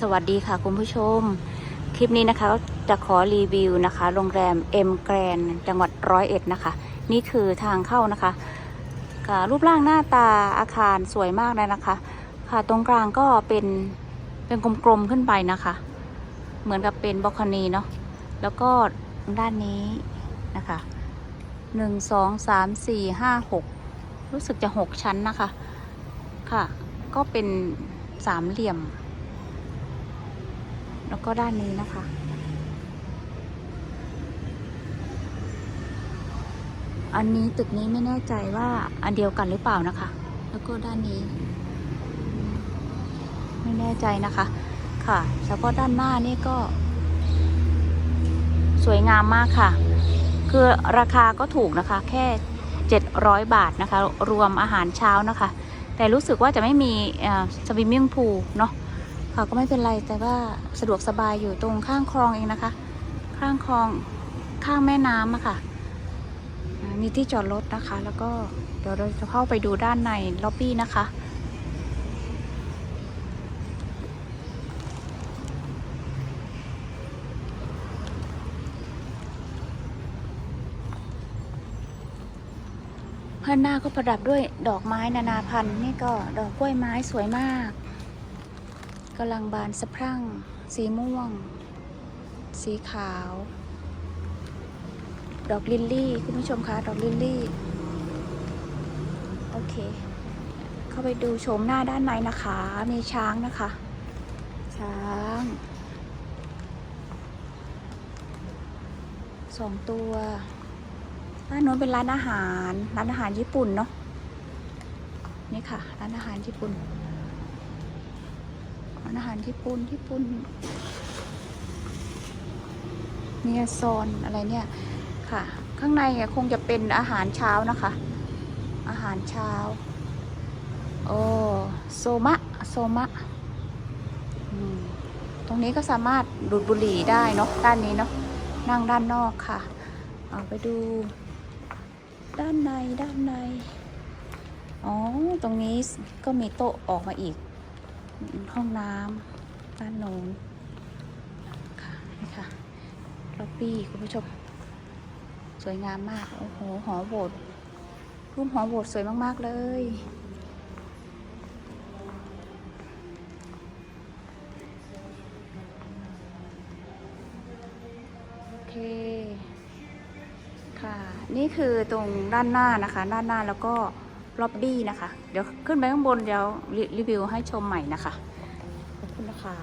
สวัสดีค่ะคุณผู้ชม คลิปนี้นะคะจะขอรีวิวนะคะ โรงแรมเอ็มแกรนจังหวัดร้อยเอ็ดนะคะ นี่คือทางเข้านะคะค่ะรูปร่างหน้าตาอาคารสวยมากเลยนะคะ ค่ะตรงกลางก็เป็นเป็นกลมๆขึ้นไปนะคะ เหมือนกับเป็นบล็อกคนีเนาะแล้วก็ด้านนี้นะคะหนึ่งสองสามสี่ห้าหกรู้สึกจะหกชั้นนะคะค่ะ ก็เป็นสามเหลี่ยม แล้วก็ด้านนี้นะคะ อันนี้ตึกนี้ไม่แน่ใจว่าอันเดียวกันหรือเปล่านะคะ แล้วก็ด้านนี้ ไม่แน่ใจนะคะ ค่ะเฉพาะด้านหน้านี่ก็ สวยงามมากค่ะ คือราคาก็ถูกนะคะ แค่ 700 บาทนะคะ รวมอาหารเช้านะคะ แต่รู้สึกว่าจะไม่มีสวิมมิ่งพูลเนาะ ค่ะก็ไม่เป็นไรแต่ว่าสะดวกสบายอยู่ตรงข้างคลองเองนะคะ ข้างคลองข้างแม่น้ำอะค่ะอ่ามีที่จอดรถนะคะ แล้วก็เดี๋ยวเราจะเข้าไปดูด้านในล็อบบี้นะคะด้านหน้าก็ประดับด้วยดอกไม้นานาพันธุ์นี่ก็ดอกกล้วยไม้สวยมาก กำลังบานสะพรั่ง สีม่วง สีขาว ดอกลิลลี่ คุณผู้ชมคะ ดอกลิลลี่ โอเค เข้าไปดูโฉมหน้าด้านในนะคะ มีช้างนะคะ ช้าง สองตัวด้านโน้นเป็นร้านอาหาร ร้านอาหารญี่ปุ่นเนาะ นี่ค่ะ ร้านอาหารญี่ปุ่นร้าน อาหารญี่ปุ่นญี่ปุ่นเนียโซนอะไรเนี่ยค่ะ ข้างในคงจะเป็นอาหารเช้านะคะ อาหารเช้าโอ้โซมะโซมะตรงนี้ก็สามารถดูดบุหรี่ได้เนาะด้านนี้เนาะนั่งด้านนอกค่ะ เอาไปดู ด้านในด้านใน อ๋อ ตรงนี้ก็มีโต๊ะออกมาอีก ห้องน้ำด้านโน้นค่ะนี่ค่ะล็อบบี้คุณผู้ชม สวยงามมาก โอ้โห หอโบสถ์รูปหอโบสถ์สวยมาก ๆ เลยโอเคค่ะ นี่คือตรงด้านหน้านะคะ ด้านหน้าแล้วก็ ล็อบบี้นะคะ เดี๋ยวขึ้นไปข้างบนเดี๋ยวรีรีวิวให้ชมใหม่นะคะ ขอบคุณนะคะ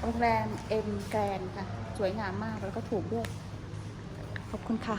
โรงแรมเอ็มแกรนค่ะ สวยงามมากแล้วก็ถูกด้วย ขอบคุณค่ะ